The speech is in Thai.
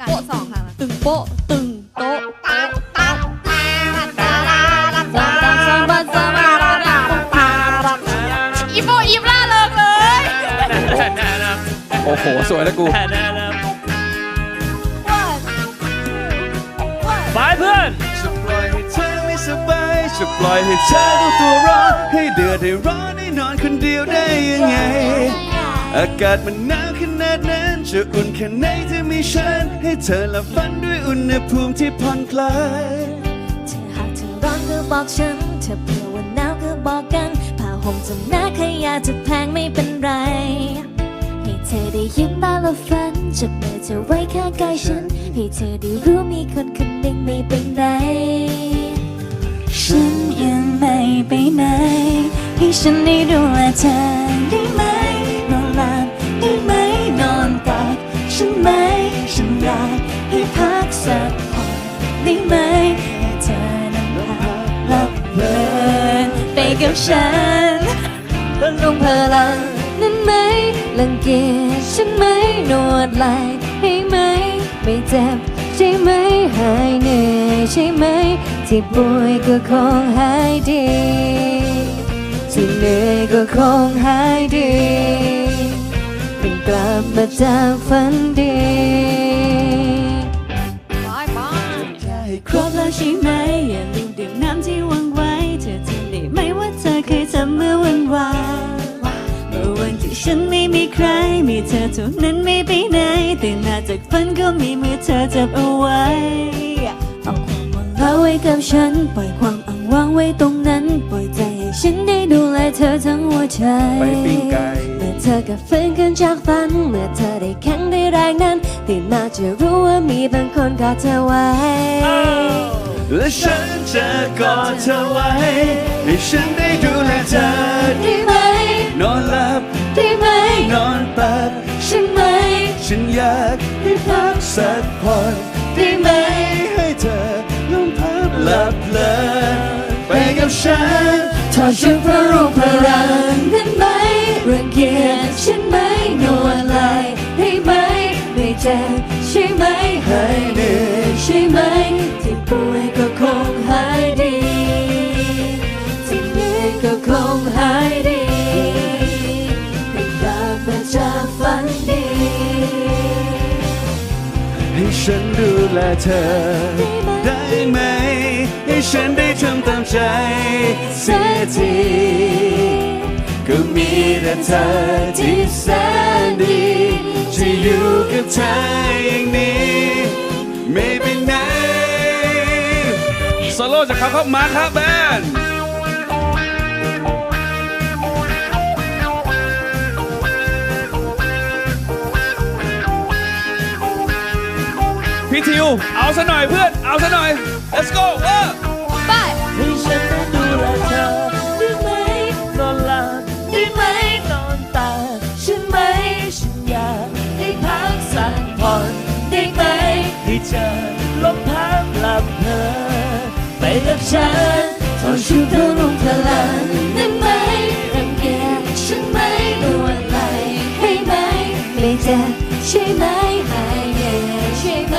กันโป๊ะสองครั้งตึงโป๊ะตึงโต๊ะตักตักตาตาลาลาสามสามสามสามสามสามอีโบอีฟล่าเลิกเลย โอ้โห สวยแล้วกูไปเพื่อนจะปล่อยให้เธอไม่สบายจะปล่อยให้เธอต้องตัวร้อนให้เดือดให้ร้อนให้นอนคนเดียวได้ยังไง อากาศมันหนาวขนาดนั้น จะอุ่นแค่ไหนถ้ามีฉัน ให้เธอลับฝันด้วยอุณหภูมิที่ผ่อนคลายเธอหากเธอร้อนก็บอกฉันเธอเผื่อว่าหนาวก็บอกกันผ้าห่มจะหนาขยะจะแพงไม่เป็นไร ให้เธอได้ยิ้มตาละฝันจับมือเธอไว้ข้างกายฉัน ให้เธอได้รู้มีคนคนหนึ่งไม่เป็นไรฉันยังไม่ไปไหนให้ฉันได้ดูแลเธอ ให้พักสักผ่อนได้ไหมเธอนั้นพักหลับเพลินไปกับฉันลงพลังนั้นไหมรังเกียจฉันไหมนวดไหล่ให้ไหมไม่เจ็บใช่ไหมหายเหนื่อยใช่ไหม ที่ป่วยก็คงหายดี ที่เหนื่อยก็คงหายดีเพิ่งกลับมาจากฝันดี ฉันไม่มีใคร มีเธอเท่านั้นไม่ไปไหนตื่นมาจากฝันก็มีมือเธอจับเอาไว้ เอาความหวังเราไว้กับฉัน ปล่อยความอ้างว้างไว้ตรงนั้น ปล่อยใจให้ฉันได้ดูแลเธอทั้งหัวใจ ไปปิ้งไก่เมื่อเธอกับฟื้นขึ้นจากฝัน เมื่อเธอได้แข็งได้แรงนั้นตื่นมาจะรู้ว่ามีบางคนกอดเธอไว้ และฉันจะกอดเธอไว้ ให้ฉันได้ดูแลเธอได้ไหม อยากให้พักสักผ่อนได้ไหมให้เธอลงพักหลับเพลินไปกับฉันถอดชุดพระรูปพลังนั้นไหมรังเกียจฉันไหมนวดไหลให้ไหมไม่เจ็บใช่ไหมหายเหนื่อยใช่ไหมที่ป่วยก็คง ฉันดูแลเธอ ได้ไหม ให้ฉันได้ทำตามใจเสียทีก็มีแต่เธอที่แสนดีที่อยู่กับเธออย่างนี้ ไม่ไปไหนโซโล่จากเขาเข้ามาครับแบน พี่ทิว เอาซะหน่อยเพื่อน เอาซะหน่อย let's go เออไปให้ฉันได้ดูแลเธอได้ไหมนอนหลับได้ไหมนอนตาฉันไหมฉันอยากให้พักสักผ่อนได้ไหมให้เธอลมพักหลับเพลินไปกับฉันถอดชุดเธอลงพลังได้ไหมรังเกียจฉันไหมนวดไหลให้ไหมไม่เจ็บใช่ไหมหายแย่ใช่ไหม